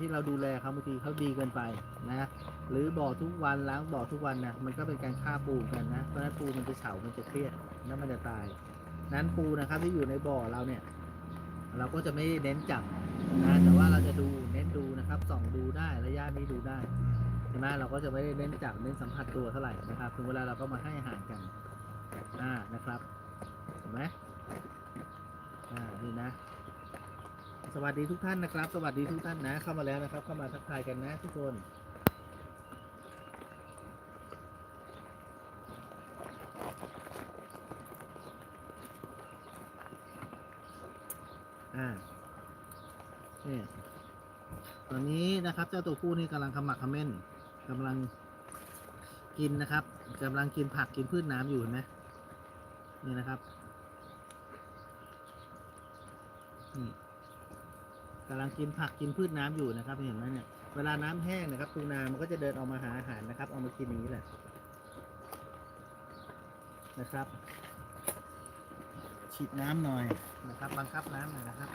ที่เราดูแลเขาบางทีเขาดีเกินไปนะหรือบ่อทุกวันล้างบ่อทุกวันนะมันก็เป็นการฆ่าปูกันนะเพราะนั้นปูมันจะเฉา มันจะเครียดแล้วมันจะตาย นั้นปูนะครับที่อยู่ในบ่อเราเนี่ย เราก็จะไม่เน้นจับนะแต่ว่าเราจะดูเน้นดูนะครับส่องดูได้ระยะนี้ดูได้ใช่ไหมเราก็จะไม่ได้เน้นจับเน้นสัมผัสตัวเท่าไหร่นะครับถึงเวลาเราก็มาให้อาหารกันอ่านะครับเห็นไหมอ่านี่นะ สวัสดีทุกท่านนะครับ สวัสดีทุกท่านนะ เข้ามาแล้วนะครับ เข้ามาทักทายกันนะทุกคนอ่านี่ตอนนี้นะครับ เจ้าตัวผู้นี่กำลังขมักขม้นกำลังกินนะครับกำลังกินผักกินพืชน้ำอยู่เห็นไหมนี่นะครับนี่ กำลังกินผักกินพืชน้ำอยู่นะครับเห็นไหมเนี่ยเวลาน้ำแห้งนะครับปูนามันก็จะเดินออกมาหาอาหารนะครับ เอามากินอย่างนี้แหละนะครับ ฉีดน้ำหน่อยนะครับ บังคับน้ำหน่อยนะครับ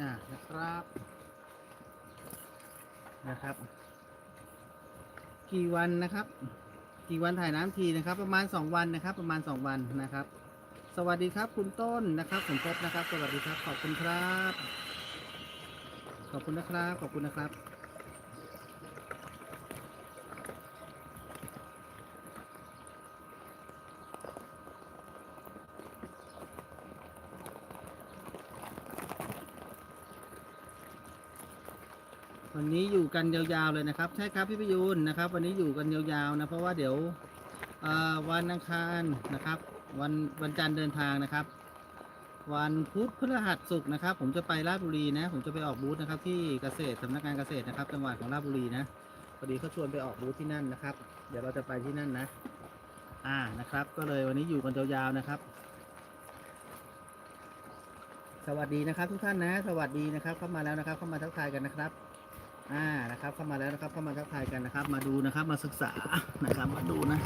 อ่านะครับนะครับ กี่วันนะครับ กี่วันถ่ายน้ำทีนะครับ ประมาณสองวันนะครับ ประมาณสองวันนะครับ สวัสดีครับ คุณต้นนะครับผมพบนะครับ สวัสดีครับ ขอบคุณครับ ขอบคุณนะครับ ขอบคุณนะครับ วันนี้อยู่กันยาวๆเลยนะครับ ใช่ครับพี่ประยูนนะครับ วันนี้อยู่กันยาวๆนะเพราะว่าเดี๋ยววันอังคารนะครับ วันวันจันทร์เดินทางนะครับ วันพุธพฤหัสศุกร์นะครับ ผมจะไปราชบุรีนะ ผมจะไปออกบูธนะครับ ที่เกษตรสำนักงานเกษตรนะครับ จังหวัดของราชบุรีนะพอดีเขาชวนไปออกบูธที่นั่นนะครับ เดี๋ยวเราจะไปที่นั่นนะ อ่านะครับ ก็เลยวันนี้อยู่กันยาวๆนะครับ สวัสดีนะครับ ทุกท่านนะ สวัสดีนะครับ เข้ามาแล้วนะครับ เข้ามาทักทายกันนะครับ อ่านะครับเข้ามาแล้วนะครับเข้ามาทักทายกันนะครับ มาดูนะครับมาศึกษานะครับมาดูนะ